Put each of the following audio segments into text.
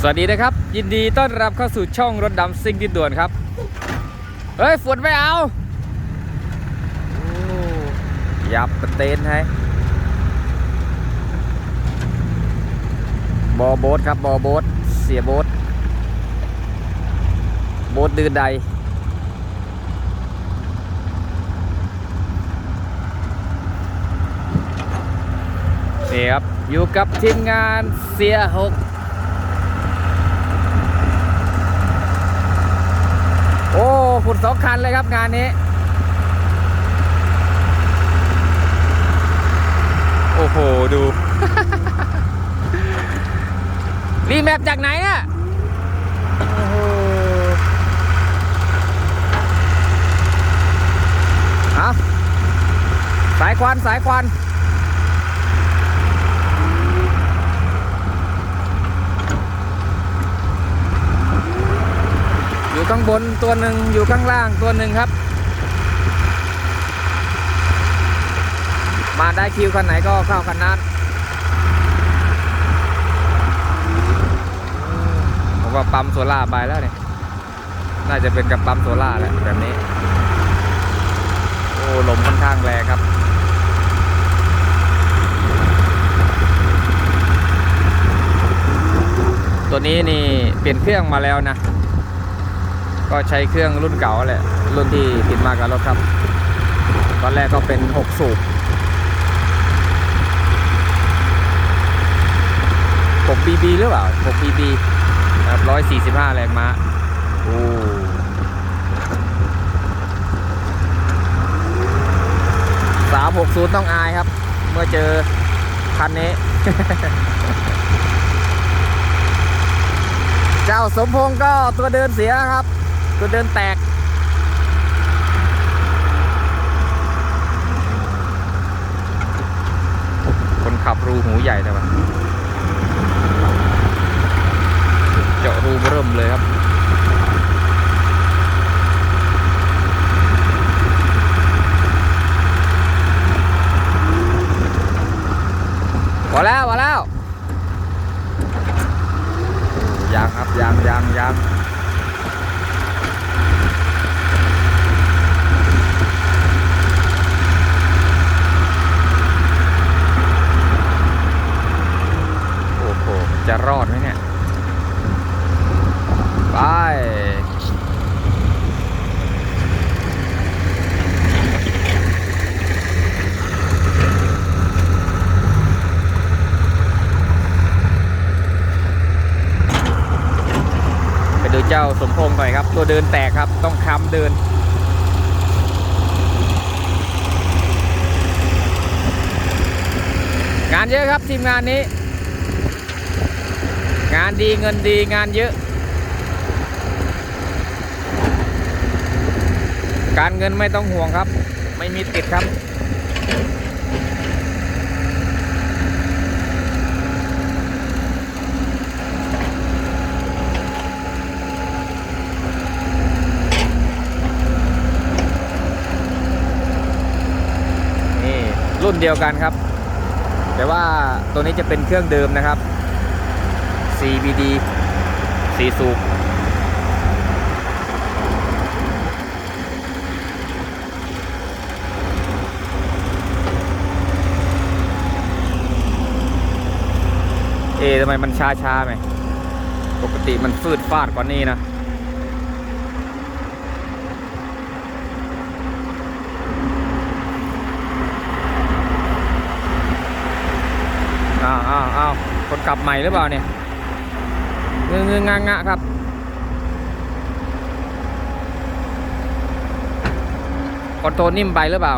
สวัสดีนะครับ ยินดีต้อนรับเข้าสู่ช่องรถดำซิ่งดินด่วนครับ เฮ้ยฝนไม่เอาอยับประเตนให้บอโบ๊ทครับบอโบ๊ทเสียโบ๊ทโบ๊ทดืนใดนี่ครับอยู่กับทีมงานเสียหก โอ้ขุ ดสองคันเลยครับงานนี้ โอ้โห ดู รีแมปจากไหนเนี่ยเอาสายควันสายควัน อยู่ข้างบนตัวหนึ่งอยู่ข้างล่างตัวหนึ่งครับ มาได้คิวคันไหนก็เข้าคันนั้นผมว่าปั๊มโซล่าร์ไปแล้วเนี่ยน่าจะเป็นกับปั๊มโซล่าร์แหละแบบนี้ โอ้ลมค่อนข้างแรงครับตัวนี้นี่เปลี่ยนเครื่องมาแล้วนะ ก็ใช้เครื่องรุ่นเก่าแหละ รุ่นที่ติดมากับรถครับ ตอนแรกก็เป็น 6 สูบ6 BB หรือเปล่า6 BB ครับ145 แรงม้าโอ้สามหกศูนย์ต้องอายครับ เมื่อเจอคันนี้ เจ้าสมพงษ์ก็ตัวเดินเสียครับ ตัวเดินแตก คนขับรูหูใหญ่แต่ว่าเจาะรูเริ่มเลยครับ พอแล้วพอแล้วยางครับยางยางยางโอ้โห จะรอดไหมเนี่ย ไป ไปดูเจ้าสมพงษ์หน่อยครับ ตัวเดินแตกครับ ต้องค้ำเดิน งานเยอะครับทีมงานนี้ งานดีเงินดีงานเยอะ การเงินไม่ต้องห่วงครับ ไม่มีติดครับ นี่รุ่นเดียวกันครับ แต่ว่าตัวนี้จะเป็นเครื่องเดิมนะครับ CBD สีสูบเอะทำไมมันช้าช้าๆไหมปกติมันฟืดฟาดกว่านี้นะาวอ้าวอ้าวคนขับใหม่หรือเปล่าเนี่ยเงื้อเงื้องางะครับ คอนโทรลนิ่มไปหรือเปล่า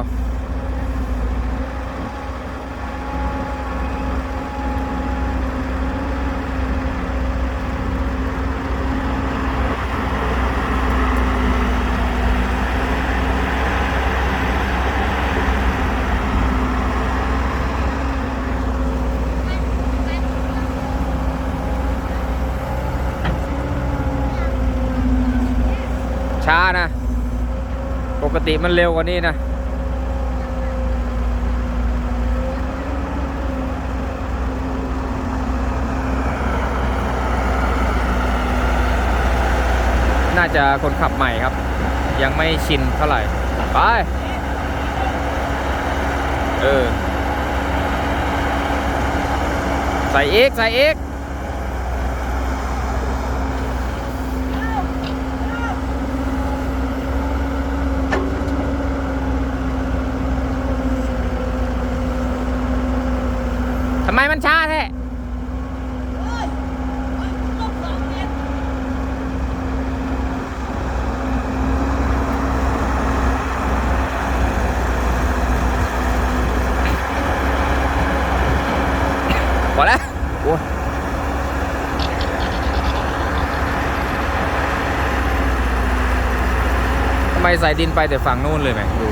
กติมันเร็วกว่านี้นะ น่าจะคนขับใหม่ครับ ยังไม่ชินเท่าไหร่ ไป เออ ใส่เอกใส่เอก ไมใส่ดินไปแต่ฝั่งนู้นเลยไหมดู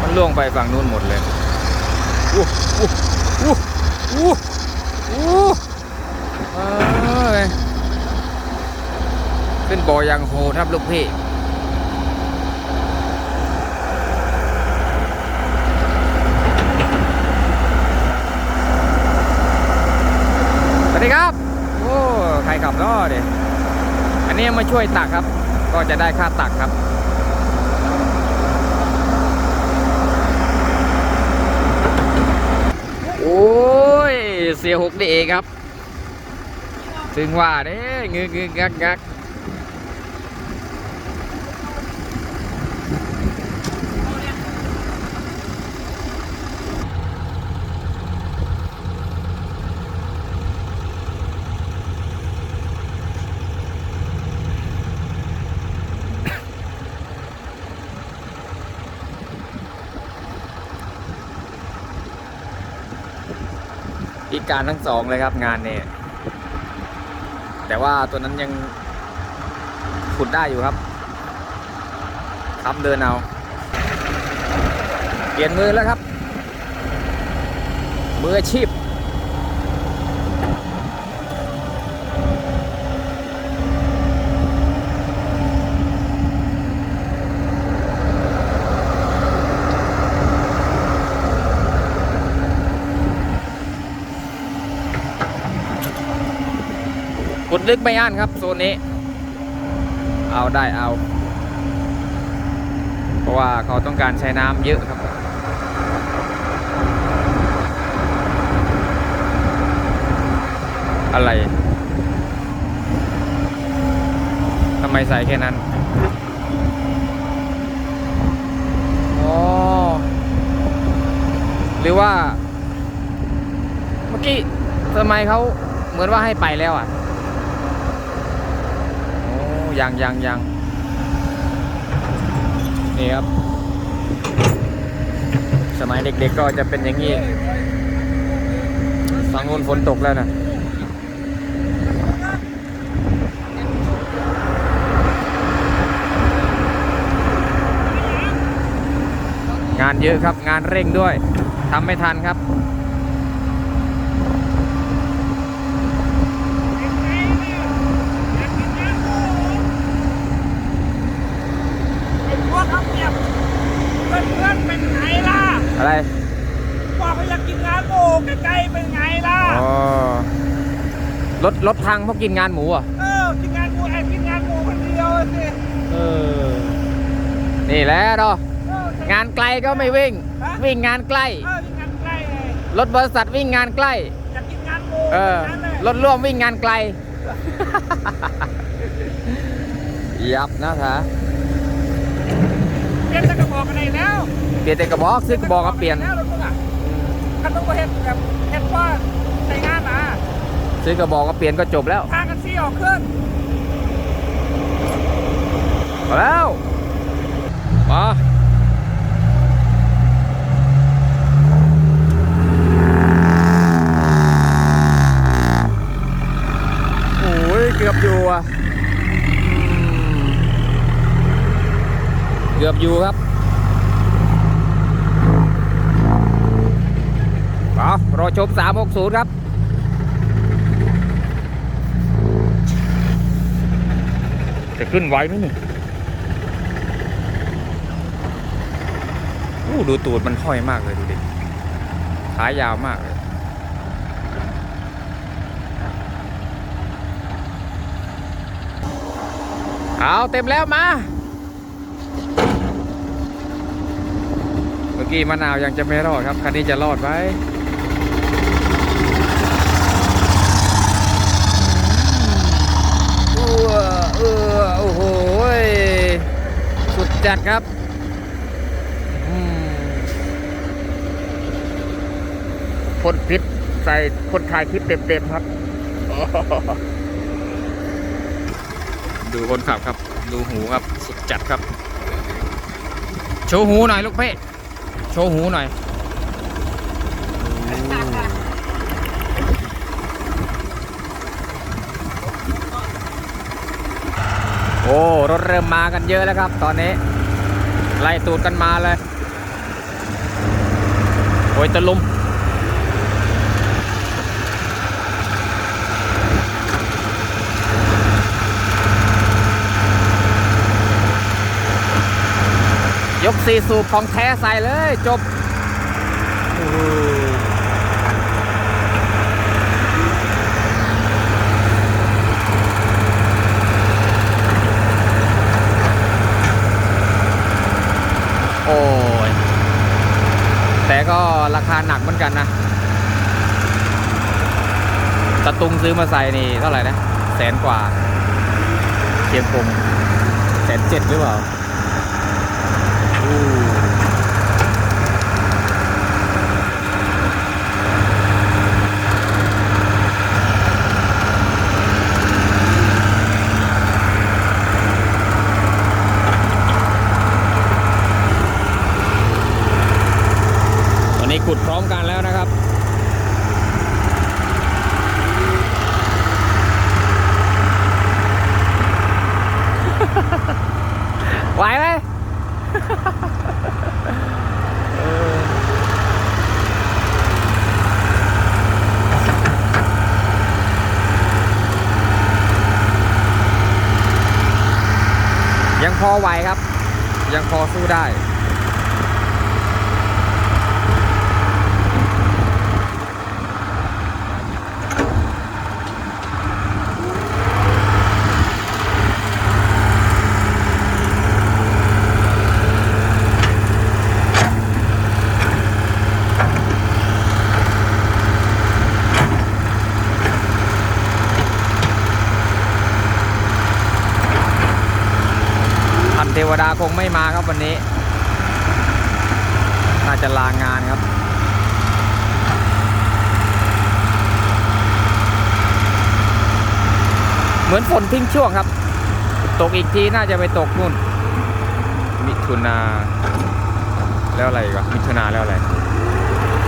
มันล่วงไปฝั่งนู้นหมดเลยอู้อู้อู้อู้อู้เอ้ยขึ้นบ่อยังโหครับลูกพี่สวัสดีครับ โอ้ ใครขับก็เดี๋ยอันนี้มาช่วยตักครับ ก็จะได้ค่าตักครับ โอ้ย เสียหกดีเองครับ ซึ่งว่าเด้งึกงึกงักงัก พิการทั้งสองเลยครับงานเนี่ยแต่ว่าตัวนั้นยังขุดได้อยู่ครับทำเดินเอาเปลี่ยนมือแล้วครับ มืออาชีพ ขุดลึกไม่อั้นครับโซนนี้ เอาได้เอา เพราะว่าเขาต้องการใช้น้ำเยอะครับ อะไรทำไมใส่แค่นั้นอ๋อหรือว่า เมื่อกี้ทำไมเขาเหมือนว่าให้ไปแล้วอะ ยังยังยังนี่ครับ สมัยเด็กๆก็จะเป็นอย่างนี้ฝั่งนู้นฝนตกแล้วนะงานเยอะครับงานเร่งด้วยทำไม่ทันครับ ไอ้พวกเอาเปรียบเพื่อนเพื่อนๆเป็นไงล่ะ อะไรบอกเขาอยากกินงานหมูใกล้ๆเป็นไงล่ะอ๋อรถรถทางเพราะกินงานหมูอะเออกินงานหมูไอ้กินงานหมูคนเดียวสิเออนี่แหละเนาะเอองานไกลก็ไม่วิ่ง วิ่งงานใกล้ เออกินงานใกล้ไงรถบริษัทวิ่งงานใกล้ อยากกินงานหมูเออ นั่นแหละรถร่วมวิ่งงานไกล ยับนะคะเปลี่ยนแต่กระบอกกันไหนแล้ว เปลี่ยนแต่กระบอกซื้อกระบอกก็เปลี่ยนแล้วรถมึงอะคันต้องมาเห็นแบบเห็นว่าใช้งานนะซื้อกระบอกก็เปลี่ยนก็จบแล้วทางกันซี่ออกขึ้นมาแล้วมาโอ้ยเกือบอยู่อะอืมเกือบอยู่ครับ เอารอชม 360 ครับจะขึ้นไหวไหมนี่อู้ดูตูดมันห้อยมากเลยดูดิ ขายาวมากเลยอเอาเต็มแล้วมา เมื่อกี้มะนาวยังจะไม่รอดครับ คันนี้จะรอดไหมเอ อเออโอ้โหสุดจัดครับอืมคนพิษใส่คนถ่ายคลิปเต็มๆครับ ดูคนขับครับ ดูหูครับ สุดจัดครับ โชว์หูหน่อยลูกเพ่โชว์หูหน่อย อ้รถเริ่มมากันเยอะแล้วครับ ตอนนี้ ไล่ตูดกันมาเลย โอ้ยตะลุมยกสี่สูบของแท้ใส่เลยจบโอ้โหโอ้ยแต่ก็ราคาหนักเหมือนกันนะตะตุงซื้อมาใส่นี่เท่าไหร่นะ แสนกว่าเกียมคงแสนเจ็ดหรือเปล่า อู้ตอนนี้ขุดพร้อมกันแล้วนะครับ ไหวไหม ยัง พอไหวครับ ยังพอสู้ได้ วดาคงไม่มาครับวันนี้ น่าจะลางานครับ เหมือนฝนทิ้งช่วงครับ ตกอีกทีน่าจะไปตกนู่น มิถุนา แล้วอะไรอีกวะมิถุนาแล้วอะไร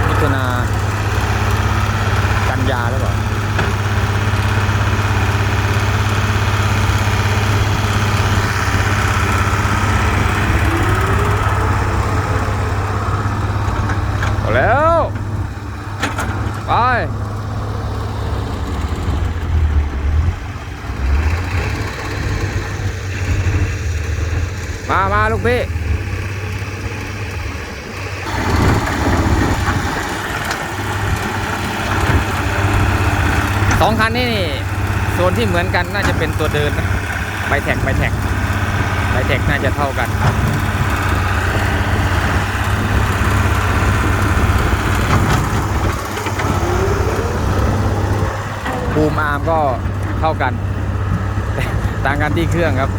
มิถุนา กันยาแล้วเปล่าเอาแล้ว ไป มา มา ลูกพี่ สองคันนี้นี่โซน ที่เหมือนกันน่าจะเป็นตัวเดินนะใบแท็กใบแท็กใบแท็กน่าจะเท่ากันบูมอาร์มก็เท่ากัน ต่างกันที่เครื่องครับ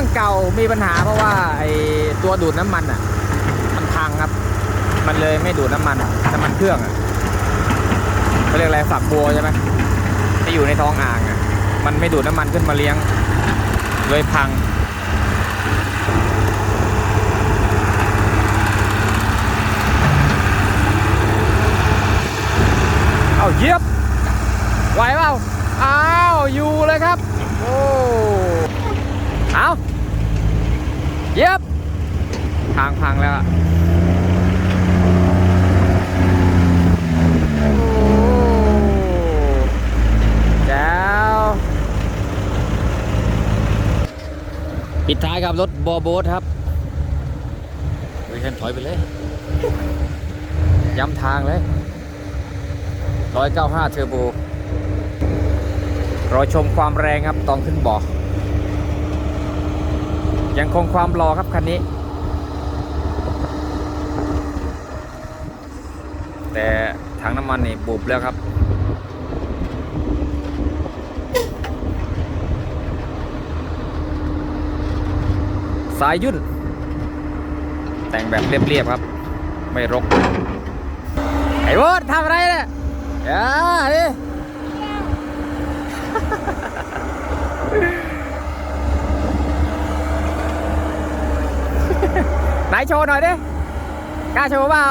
รื่องเก่ามีปัญหาเพราะว่าไอตัวดูดน้ำมันอะ มันพังครับ มันเลยไม่ดูดน้ำมันน้ำมันเครื่องอะเขาเรียกอะไรฝักบัวใช่ไหมที่อยู่ในท้องอ่างอะ มันไม่ดูดน้ำมันขึ้นมาเลี้ยงเลยพังเอาเยียบไหวเปล่า อ้าว อยู่เลยครับ โอ้ เอา ทางพังแล้วโอ้แจ๋วปิดท้ายกับรถบอโบสครับเคนถอยไปเลย ย้ำทางเลย195เทอร์โบรอชมความแรงครับตอนขึ้นบ่อยังคงความรอครับคันนี้ แต่ถังน้ำมันนี่บุบแล้วครับ สายยุ่น แต่งแบบเรียบๆครับ ไม่รก ไอ้โวดทำอะไรเนี่ยอย่าดิไหนโชว์หน่อยดิ กล้าโชว์เปล่า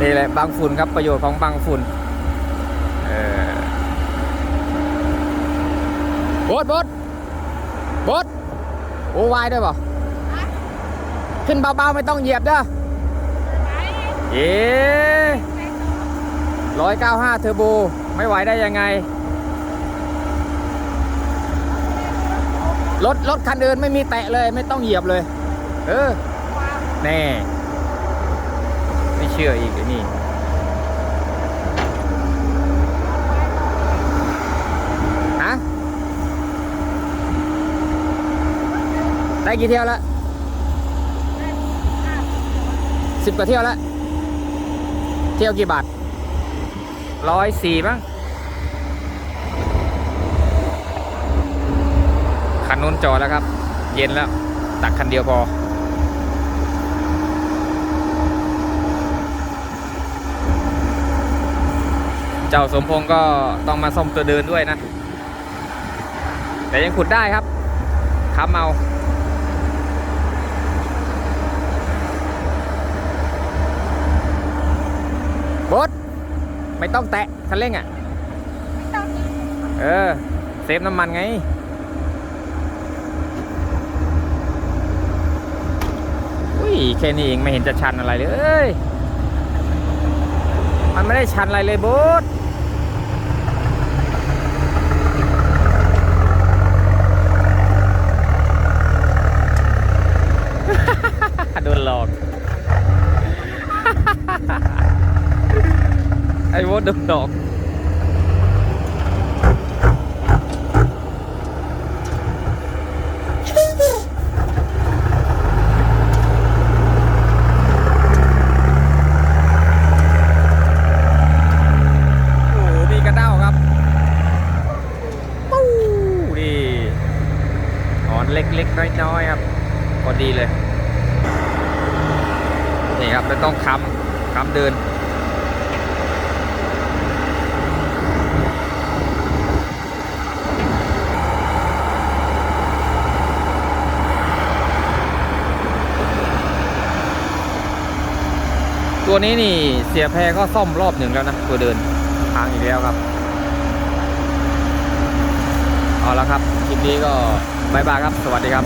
นี่แหละบางฝุ่นครับประโยชน์ของบางฝุ่นเออบดบดบดโอ้วายด้วยเปล่าขึ้นเบาๆไม่ต้องเหยียบเด้อเย้ร้อยเก้าห้าเทอร์โบ ไม่ไหวได้ยังไง รถรถคันอื่นไม่มีแตะเลยไม่ต้องเหยียบเลย เออ แน่ ไม่เชื่ออีกไอ้นี่ฮะได้กี่เที่ยวแล้วสิบกว่าเที่ยวแล้วเที่ยวกี่บาทร้อยสี่มั้งคันนู้นจอดแล้วครับ เย็นแล้ว ตักคันเดียวพอ จ้าสมพงษ์ก็ต้องมาซ่อมตัวเดินด้วยนะ แต่ยังขุดได้ครับค้ำเอาบดไม่ต้องแตะคันเร่งอะ เออ เซฟน้ำมันไง อุ้ย แค่นี้เองไม่เห็นจะชันอะไรเลย มันไม่ได้ชันอะไรเลยบดนหลอก ไอ้โบ๊ทโดนหลอกโอ้โหนี่กระเด้าครับปู้ดีอ่อนเล็กๆ น้อยๆครับ พอดีเลย นี่ครับ ไม่ต้องค้ำค้ำเดิน ตัวนี้นี่เสียแพรก็ซ่อมรอบหนึ่งแล้วนะตัวเดินทางอีกแล้วครับ เอาละครับคลิปนี้ก็บายบายครับ สวัสดีครับ